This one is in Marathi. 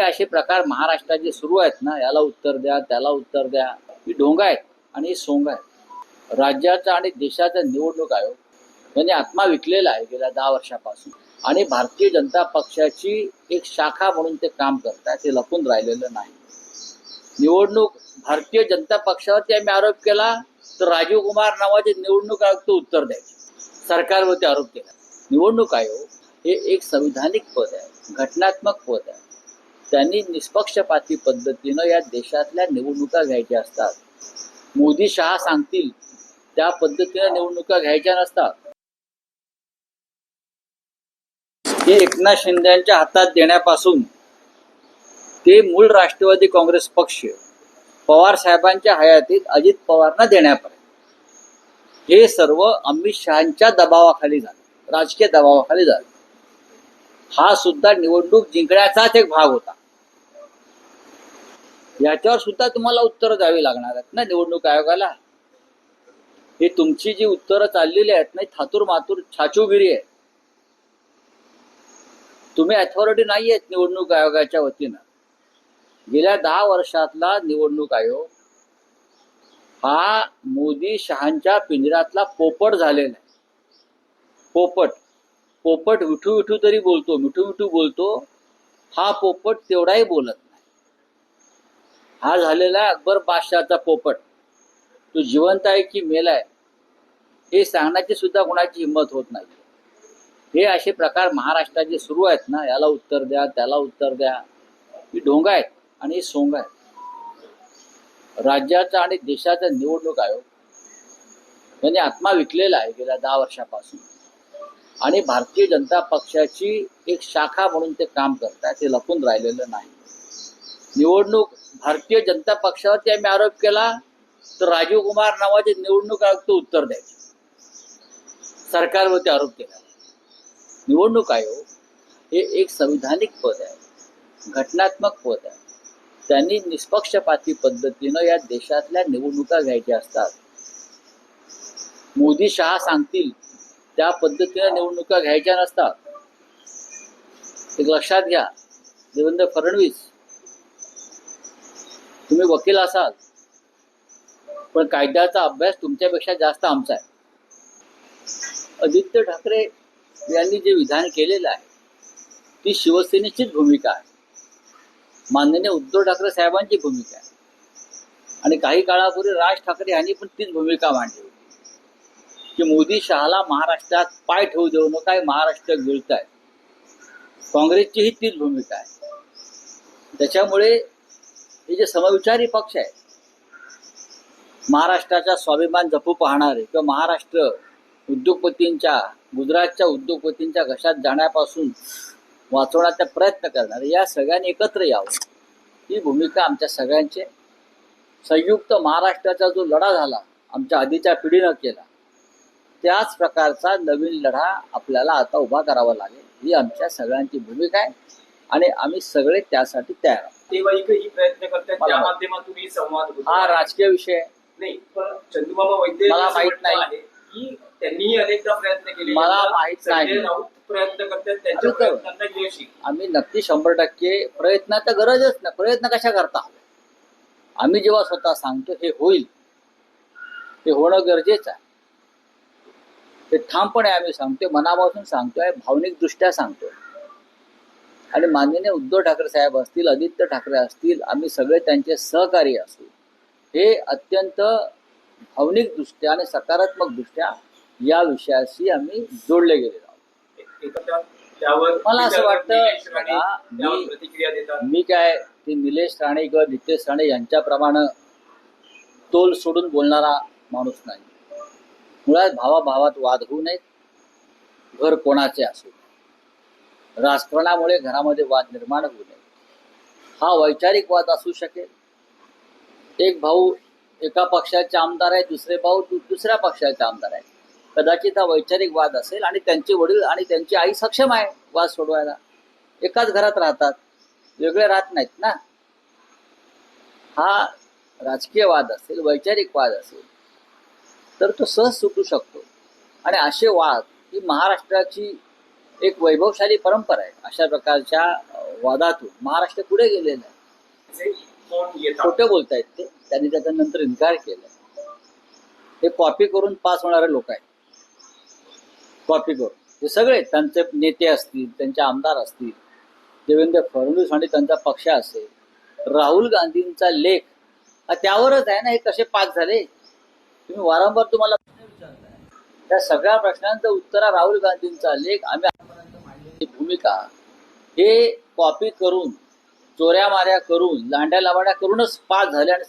असे प्रकार महाराष्ट्रात जे सुरू आहेत ना याला उत्तर द्या त्याला उत्तर द्या ही ढोंग आहेत आणि ही सोंग आहेत. राज्याचा आणि देशाचा निवडणूक आयोग यांनी आत्मा विकलेला आहे गेल्या दहा वर्षापासून. आणि भारतीय जनता पक्षाची एक शाखा म्हणून ते काम करतात ते लपून राहिलेलं नाही. निवडणूक भारतीय जनता पक्षावरती आम्ही आरोप केला तर राजीव कुमार नावाचे निवडणूक आयुक्त उत्तर द्यायचे. सरकारवरती आरोप केला. निवडणूक आयोग हे एक संविधानिक पद आहे घटनात्मक पद आहे. त्यांनी निष्पक्षपाती पद्धतीनं या देशातल्या निवडणुका घ्यायच्या असतात. मोदी शहा सांगतील त्या पद्धतीनं निवडणुका घ्यायच्या नसतात. हे एकनाथ शिंदेच्या हातात देण्यापासून ते मूळ राष्ट्रवादी काँग्रेस पक्ष पवार साहेबांच्या हयातीत अजित पवारना देण्यापर्यंत. हे सर्व अमित शहाच्या दबावाखाली झाले राजकीय दबावाखाली झाले. हा सुद्धा निवडणूक जिंकण्याचाच एक भाग होता. याच्यावर सुद्धा तुम्हाला उत्तरं द्यावी लागणार आहेत ना निवडणूक आयोगाला? हे तुमची जी उत्तरं चाललेली आहेत ना थातूर मातूर छाचूगिरी आहे तुम्ही अथॉरिटी नाही आहेत निवडणूक आयोगाच्या वतीनं. गेल्या दहा वर्षातला निवडणूक आयोग हा मोदी शहांच्या पिंजऱ्यातला पोपट झालेला आहे. पोपट पोपट विठू विठू तरी बोलतो मिठू मिठू बोलतो हा पोपट तेवढाही बोलत नाही. हा झालेला आहे अकबर बादशहाचा पोपट. तो जिवंत आहे की मेलाय हे सांगण्याची सुद्धा कोणाची हिंमत होत नाही. हे असे प्रकार महाराष्ट्राचे सुरू आहेत ना याला उत्तर द्या त्याला उत्तर द्या. ही ढोंग आहेत आणि ही सोंग आहेत. राज्याचा आणि देशाचा निवडणूक आयोग त्यांनी आत्मा विकलेला आहे गेल्या दहा वर्षापासून. आणि भारतीय जनता पक्षाची एक शाखा म्हणून ते काम करतात ते लपून राहिलेलं नाही. निवडणूक भारतीय जनता पक्षावरती आम्ही आरोप केला तर राजीव कुमार नावाचे निवडणूक आयुक्त उत्तर द्यायचे. सरकारवरती आरोप केला. निवडणूक आयोग हे एक संविधानिक पद आहे घटनात्मक पद आहे. त्यांनी निष्पक्षपाती पद्धतीनं या देशातल्या निवडणुका घ्यायच्या असतात. मोदी शहा सांगतील त्या पद्धतीनं निवडणुका घ्यायच्या नसतात. एक लक्षात घ्या देवेंद्र फडणवीस तुम्ही वकील असाल पण कायद्याचा अभ्यास तुमच्यापेक्षा जास्त आमचा आहे. आदित्य ठाकरे यांनी जे विधान केलेलं आहे ती शिवसेनेचीच भूमिका आहे. माननीय उद्धव ठाकरे साहेबांची भूमिका आहे. आणि काही काळापूर्वी राज ठाकरे यांनी पण तीच भूमिका मांडली होती. की मोदी शहाला महाराष्ट्रात पाय ठेवू देऊ नका महाराष्ट्र गिळत आहे काँग्रेसचीही तीच भूमिका आहे. त्याच्यामुळे हे जे समविचारी पक्ष आहे महाराष्ट्राचा स्वाभिमान जपू पाहणारे किंवा महाराष्ट्र उद्योगपतींच्या गुजरातच्या उद्योगपतींच्या घशात जाण्यापासून वाचवण्याचा प्रयत्न करणारे या सगळ्यांनी एकत्र यावं. ही भूमिका आमच्या सगळ्यांची. संयुक्त महाराष्ट्राचा जो लढा झाला आमच्या आधीच्या पिढीनं केला त्याच प्रकारचा नवीन लढा आपल्याला आता उभा करावा लागेल. ही आमच्या सगळ्यांची भूमिका आहे आणि आम्ही सगळे त्यासाठी तयार आहोत. प्रयत्न करतात त्या माध्यमातून ही संवाद होतो. हा राजकीय विषय आहे. नाही पण चंदूबाबा वैद्य मला असं माहीत म्हटलं नाही. आहे की त्यांनीही अनेकदा प्रयत्न केले मला माहीत नाही. राऊत प्रयत्न करतात त्यांच्या अरे तर- प्रयत्नांना यश येईल. आम्ही नक्की शंभर टक्के प्रयत्नाचा गरजच नाही प्रयत्न कशा करता आम्ही जेव्हा स्वतः सांगतो हे होईल ते होणं गरजेचं आहे ते ठामपणे आम्ही सांगतोय मनापासून सांगतोय भावनिक दृष्ट्या सांगतोय आणि माननीय उद्धव ठाकरे साहेब असतील आदित्य ठाकरे असतील आम्ही सगळे त्यांचे सहकारी असू. हे अत्यंत भावनिक दृष्ट्या आणि सकारात्मक दृष्ट्या या विषयाशी आम्ही जोडले गेलेलो आहोत. मला असं वाटतं, मी- काय ते निलेश राणे किंवा नितेश राणे यांच्याप्रमाणे तोल सोडून बोलणारा माणूस नाही. मुळात भावाभावात वाद होऊ नयेत. घर कोणाचे असू. राजकारणामुळे घरामध्ये वाद निर्माण होऊ नये. हा वैचारिक वाद असू शकेल. एक भाऊ एका पक्षाचे आमदार आहे दुसरे भाऊ दुसऱ्या पक्षाचे आमदार आहे. कदाचित हा वैचारिक वाद असेल आणि त्यांचे वडील आणि त्यांची आई सक्षम आहे वाद सोडवायला. एकाच घरात राहतात. वेगळे राहत नाहीत ना. हा राजकीय वाद असेल वैचारिक वाद असेल तर तो सहज सुटू शकतो. आणि असे वाद ही महाराष्ट्राची एक वैभवशाली परंपरा आहे. अशा प्रकारच्या वादातून महाराष्ट्र पुढे गेलेलं आहे. खोटं बोलतायत ते. त्यांनी त्याचा नंतर इन्कार केला हे कॉपी करून पास होणारे लोक आहेत. कॉपी करून. हे सगळे त्यांचे नेते असतील त्यांचे आमदार असतील. देवेंद्र फडणवीस आणि त्यांचा पक्ष असेल. राहुल गांधींचा लेख. हा त्यावरच आहे ना हे कसे पास झाले? तुम्ही वारंवार तुम्हाला त्या सगळ्या प्रश्नांचं उत्तर राहुल गांधींचा लेख आम्ही आतापर्यंत मांडलेली भूमिका हे कॉपी करून चोऱ्या माऱ्या करून लांड्या लावाड्या करूनच पास झाले आणि